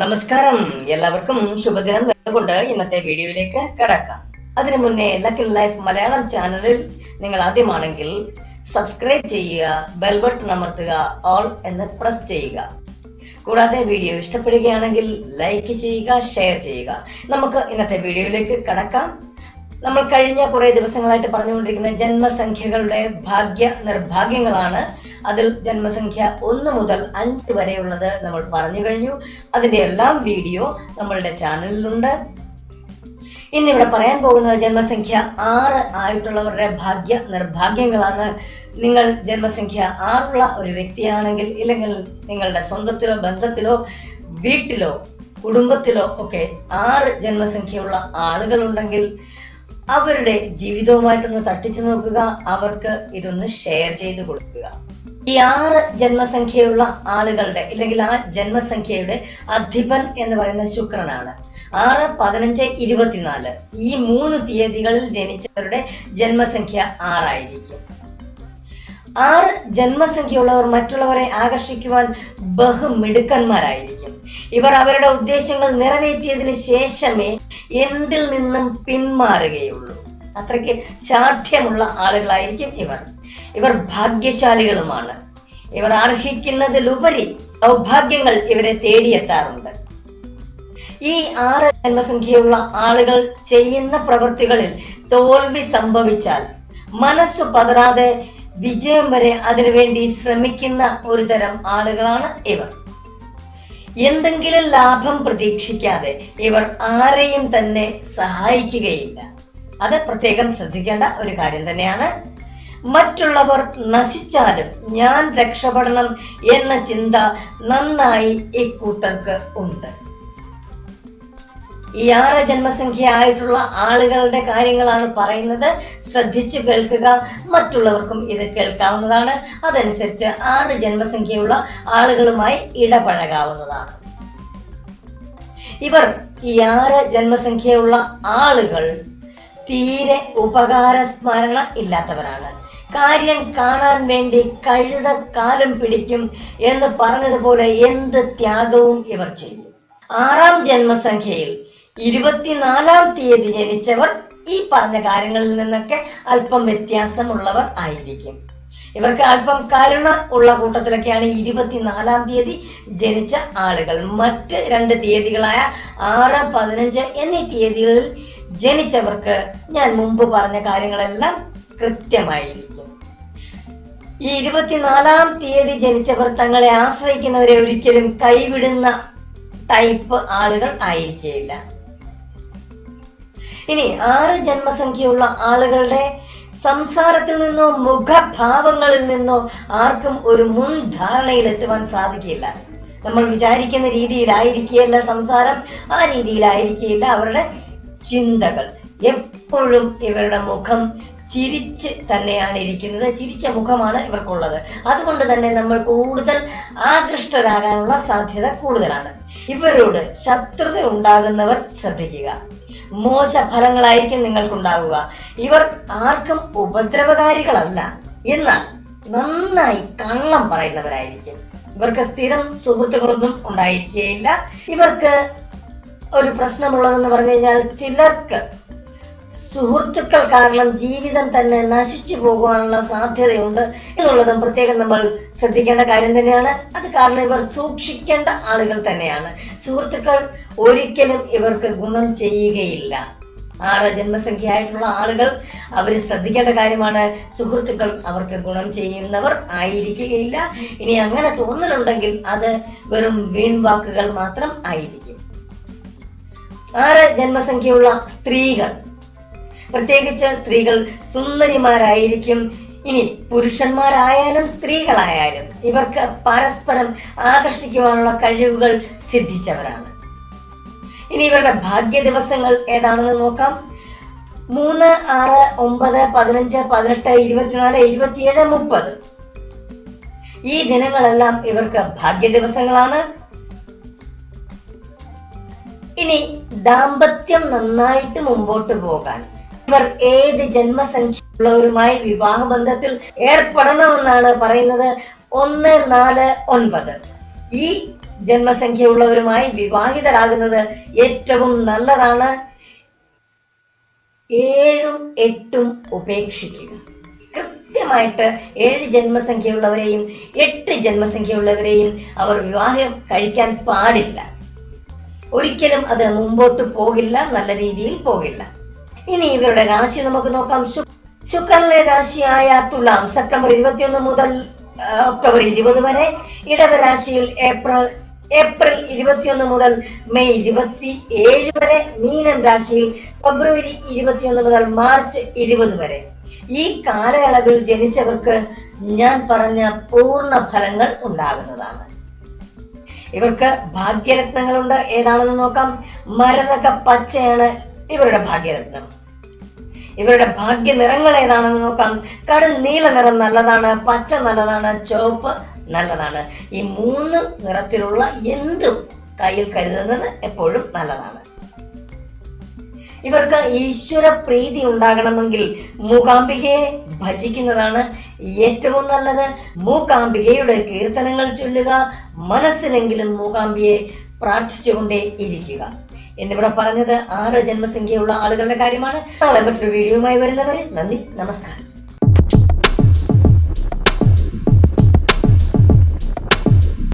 നമസ്കാരം. എല്ലാവർക്കും ശുഭദിനം നേർന്നുകൊണ്ട് ഇന്നത്തെ വീഡിയോയിലേക്ക് കടക്കാം. അതിനു മുന്നേ ലക്കിൻ ലൈഫ് മലയാളം ചാനലിൽ നിങ്ങൾ ആദ്യമാണെങ്കിൽ സബ്സ്ക്രൈബ് ചെയ്യുക ബെൽ ബട്ടൺ അമർത്തുക ഓൾ എന്ന് പ്രസ് ചെയ്യുക. കൂടാതെ വീഡിയോ ഇഷ്ടപ്പെടുകയാണെങ്കിൽ ലൈക്ക് ചെയ്യുക ഷെയർ ചെയ്യുക. നമുക്ക് ഇന്നത്തെ വീഡിയോയിലേക്ക് കടക്കാം. നമ്മൾ കഴിഞ്ഞ കുറെ ദിവസങ്ങളായിട്ട് പറഞ്ഞുകൊണ്ടിരിക്കുന്ന ജന്മസംഖ്യകളുടെ ഭാഗ്യ നിർഭാഗ്യങ്ങളാണ്. അതിൽ ജന്മസംഖ്യ ഒന്ന് മുതൽ അഞ്ച് വരെയുള്ളത് നമ്മൾ പറഞ്ഞു കഴിഞ്ഞു. അതിന്റെ എല്ലാം വീഡിയോ നമ്മളുടെ ചാനലിലുണ്ട്. ഇന്നിവിടെ പറയാൻ പോകുന്നത് ജന്മസംഖ്യ ആറ് ആയിട്ടുള്ളവരുടെ ഭാഗ്യ നിർഭാഗ്യങ്ങളാണ്. നിങ്ങൾ ജന്മസംഖ്യ ആറുള്ള ഒരു വ്യക്തിയാണെങ്കിൽ ഇല്ലെങ്കിൽ നിങ്ങളുടെ സ്വന്തത്തിലോ ബന്ധത്തിലോ വീട്ടിലോ കുടുംബത്തിലോ ഒക്കെ ആറ് ജന്മസംഖ്യയുള്ള ആളുകളുണ്ടെങ്കിൽ അവരുടെ ജീവിതവുമായിട്ടൊന്ന് തട്ടിച്ചു നോക്കുക. അവർക്ക് ഇതൊന്ന് ഷെയർ ചെയ്ത് കൊടുക്കുക. ഈ ആറ് ജന്മസംഖ്യയുള്ള ആളുകളുടെ ഇല്ലെങ്കിൽ ആ ജന്മസംഖ്യയുടെ അധിപൻ എന്ന് പറയുന്ന ശുക്രനാണ്. ആറ് പതിനഞ്ച് ഇരുപത്തിനാല്. ഈ മൂന്ന് തീയതികളിൽ ജനിച്ചവരുടെ ജന്മസംഖ്യ ആറായിരിക്കും. ആറ് ജന്മസംഖ്യയുള്ളവർ മറ്റുള്ളവരെ ആകർഷിക്കുവാൻ ബഹുമിടുക്കന്മാരായിരിക്കും. ഇവർ അവരുടെ ഉദ്ദേശങ്ങൾ നിറവേറ്റിയതിനു ശേഷമേ എന്തിൽ നിന്നും പിന്മാറുകയുള്ളൂ. അത്രയ്ക്ക് ശാഠ്യമുള്ള ആളുകളായിരിക്കും ഇവർ. ഇവർ ഭാഗ്യശാലികളുമാണ്. ഇവർ അർഹിക്കുന്നതിലുപരി സൗഭാഗ്യങ്ങൾ ഇവരെ തേടിയെത്താറുണ്ട്. ഈ ആറ് ജന്മസംഖ്യയുള്ള ആളുകൾ ചെയ്യുന്ന പ്രവൃത്തികളിൽ തോൽവി സംഭവിച്ചാൽ മനസ്സു പതറാതെ വിജയം വരെ അതിനുവേണ്ടി ശ്രമിക്കുന്ന ഒരു തരം ആളുകളാണ് ഇവർ. എന്തെങ്കിലും ലാഭം പ്രതീക്ഷിക്കാതെ ഇവർ ആരെയും തന്നെ സഹായിക്കുകയില്ല. അത് പ്രത്യേകം ശ്രദ്ധിക്കേണ്ട ഒരു കാര്യം തന്നെയാണ്. മറ്റുള്ളവർ നശിച്ചാലും ഞാൻ രക്ഷപ്പെടണം എന്ന ചിന്ത നന്നായി ഇക്കൂട്ടർക്ക് ഉണ്ട്. ഈ ആറ് ജന്മസംഖ്യ ആയിട്ടുള്ള ആളുകളുടെ കാര്യങ്ങളാണ് പറയുന്നത്. ശ്രദ്ധിച്ചു കേൾക്കുക. മറ്റുള്ളവർക്കും ഇത് കേൾക്കാവുന്നതാണ്. അതനുസരിച്ച് ആറ് ജന്മസംഖ്യയുള്ള ആളുകളുമായി ഇടപഴകാവുന്നതാണ്. ഇവർ ഈ ആറ് ജന്മസംഖ്യയുള്ള ആളുകൾ തീരെ ഉപകാര സ്മരണ ഇല്ലാത്തവരാണ്. കാര്യം കാണാൻ വേണ്ടി കഴുത കാലം പിടിക്കും എന്ന് പറഞ്ഞതുപോലെ എന്ത് ത്യാഗവും ഇവർ ചെയ്യും. ആറാം ജന്മസംഖ്യയിൽ ഇരുപത്തിനാലാം തീയതി ജനിച്ചവർ ഈ പറഞ്ഞ കാര്യങ്ങളിൽ നിന്നൊക്കെ അല്പം വ്യത്യാസമുള്ളവർ ആയിരിക്കും. ഇവർക്ക് അല്പം കരുണ ഉള്ള കൂട്ടത്തിലൊക്കെയാണ് ഇരുപത്തിനാലാം തീയതി ജനിച്ച ആളുകൾ. മറ്റ് രണ്ട് തീയതികളായ ആറ് പതിനഞ്ച് എന്നീ തീയതികളിൽ ജനിച്ചവർക്ക് ഞാൻ മുമ്പ് പറഞ്ഞ കാര്യങ്ങളെല്ലാം കൃത്യമായിരിക്കും. ഈ ഇരുപത്തിനാലാം തീയതി ജനിച്ചവർ തങ്ങളെ ആശ്രയിക്കുന്നവരെ ഒരിക്കലും കൈവിടുന്ന ടൈപ്പ് ആളുകൾ ആയിരിക്കില്ല ഇനി ആറ് ജന്മസംഖ്യയുള്ള ആളുകളുടെ സംസാരത്തിൽ നിന്നോ മുഖഭാവങ്ങളിൽ നിന്നോ ആർക്കും ഒരു മുൻധാരണയിലെത്തുവാൻ സാധിക്കില്ല. നമ്മൾ വിചാരിക്കുന്ന രീതിയിലായിരിക്കുകയല്ല സംസാരം ആ രീതിയിലായിരിക്കുകയില്ല അവരുടെ ചിന്തകൾ. എപ്പോഴും ഇവരുടെ മുഖം ചിരിച്ച് തന്നെയാണ് ഇരിക്കുന്നത്. ചിരിച്ച മുഖമാണ് ഇവർക്കുള്ളത്. അതുകൊണ്ട് തന്നെ നമ്മൾ കൂടുതൽ ആകൃഷ്ടരാകാനുള്ള സാധ്യത കൂടുതലാണ്. ഇവരോട് ശത്രുത ഉണ്ടാകുന്നവർ ശ്രദ്ധിക്കുക. മോശ ഫലങ്ങളായിരിക്കും നിങ്ങൾക്കുണ്ടാവുക. ഇവർ ആർക്കും ഉപദ്രവകാരികളല്ല. എന്നാൽ നന്നായി കള്ളം പറയുന്നവരായിരിക്കും. ഇവർക്ക് സ്ഥിരം സുഹൃത്തുക്കളൊന്നും ഉണ്ടായിരിക്കുകയില്ല ഇവർക്ക് ഒരു പ്രശ്നമുള്ളതെന്ന് പറഞ്ഞു കഴിഞ്ഞാൽ ചിലർക്ക് സുഹൃത്തുക്കൾ കാരണം ജീവിതം തന്നെ നശിച്ചു പോകുവാനുള്ള സാധ്യതയുണ്ട് എന്നുള്ളതും പ്രത്യേകം നമ്മൾ ശ്രദ്ധിക്കേണ്ട കാര്യം തന്നെയാണ്. അത് കാരണം ഇവർ സൂക്ഷിക്കേണ്ട ആളുകൾ തന്നെയാണ്. സുഹൃത്തുക്കൾ ഒരിക്കലും ഇവർക്ക് ഗുണം ചെയ്യുകയില്ല. ആറ് ജന്മസംഖ്യ ആയിട്ടുള്ള ആളുകൾ അവർ ശ്രദ്ധിക്കേണ്ട കാര്യമാണ്. സുഹൃത്തുക്കൾ അവർക്ക് ഗുണം ചെയ്യുന്നവർ ആയിരിക്കുകയില്ല. ഇനി അങ്ങനെ തോന്നലുണ്ടെങ്കിൽ അത് വെറും വീൺവാക്കുകൾ മാത്രം ആയിരിക്കും. ആറ് ജന്മസംഖ്യയുള്ള സ്ത്രീകൾ പ്രത്യേകിച്ച് സ്ത്രീകൾ സുന്ദരിമാരായിരിക്കും. ഇനി പുരുഷന്മാരായാലും സ്ത്രീകളായാലും ഇവർക്ക് പരസ്പരം ആകർഷിക്കുവാനുള്ള കഴിവുകൾ സിദ്ധിച്ചവരാണ്. ഇനി ഇവരുടെ ഭാഗ്യ ദിവസങ്ങൾ ഏതാണെന്ന് നോക്കാം. മൂന്ന് ആറ് ഒമ്പത് പതിനഞ്ച് പതിനെട്ട് ഇരുപത്തിനാല് ഇരുപത്തിയേഴ് മുപ്പത്. ഈ ദിനങ്ങളെല്ലാം ഇവർക്ക് ഭാഗ്യ ദിവസങ്ങളാണ്. ഇനി ദാമ്പത്യം നന്നായിട്ട് മുമ്പോട്ട് പോകാൻ ഇവർ ഏത് ജന്മസംഖ്യയുള്ളവരുമായി വിവാഹബന്ധത്തിൽ ഏർപ്പെടണമെന്നാണ് പറയുന്നത്? ഒന്ന് നാല് ഒൻപത്. ഈ ജന്മസംഖ്യയുള്ളവരുമായി വിവാഹിതരാകുന്നത് ഏറ്റവും നല്ലതാണ്. ഏഴും എട്ടും ഉപേക്ഷിക്കുക. കൃത്യമായിട്ട് ഏഴ് ജന്മസംഖ്യയുള്ളവരെയും എട്ട് ജന്മസംഖ്യയുള്ളവരെയും അവർ വിവാഹം കഴിക്കാൻ പാടില്ല. ഒരിക്കലും അത് മുമ്പോട്ട് പോകില്ല നല്ല രീതിയിൽ പോകില്ല. ഇനി ഇവരുടെ രാശി നമുക്ക് നോക്കാം. ശുക്രനിലെ രാശിയായ തുലാം സെപ്റ്റംബർ ഇരുപത്തിയൊന്ന് മുതൽ ഒക്ടോബർ ഇരുപത് വരെ. ഇടത് രാശിയിൽ ഏപ്രിൽ ഏപ്രിൽ ഇരുപത്തിയൊന്ന് മുതൽ മെയ് ഇരുപത്തി ഏഴ് വരെ. മീനം രാശിയിൽ ഫെബ്രുവരി ഇരുപത്തിയൊന്ന് മുതൽ മാർച്ച് ഇരുപത് വരെ. ഈ കാലയളവിൽ ജനിച്ചവർക്ക് ഞാൻ പറഞ്ഞ പൂർണ ഫലങ്ങൾ ഉണ്ടാകുന്നതാണ്. ഇവർക്ക് ഭാഗ്യരത്നങ്ങളുണ്ട്. ഏതാണെന്ന് നോക്കാം. മരതക പച്ചയാണ് ഇവരുടെ ഭാഗ്യരത്നം. ഇവരുടെ ഭാഗ്യ നിറങ്ങൾ ഏതാണെന്ന് നോക്കാം. കടും നീല നിറം നല്ലതാണ് പച്ച നല്ലതാണ് ചുവപ്പ് നല്ലതാണ്. ഈ മൂന്ന് നിറത്തിലുള്ള എന്തും കയ്യിൽ കരുതുന്നത് എപ്പോഴും നല്ലതാണ്. ഇവർക്ക് ഈശ്വര പ്രീതി ഉണ്ടാകണമെങ്കിൽ മൂകാംബികയെ ഭജിക്കുന്നതാണ് ഏറ്റവും നല്ലത്. മൂകാംബികയുടെ കീർത്തനങ്ങൾ ചൊല്ലുക മനസ്സിലെങ്കിലും മൂകാംബിയെ പ്രാർത്ഥിച്ചുകൊണ്ടേ ഇരിക്കുക. എന്നിവിടെ പറഞ്ഞത് ആറ് ജന്മസംഖ്യയുള്ള ആളുകളുടെ കാര്യമാണ് നാളെ മറ്റൊരു വീഡിയോയുമായി വരുന്നവരെ നന്ദി നമസ്കാരം.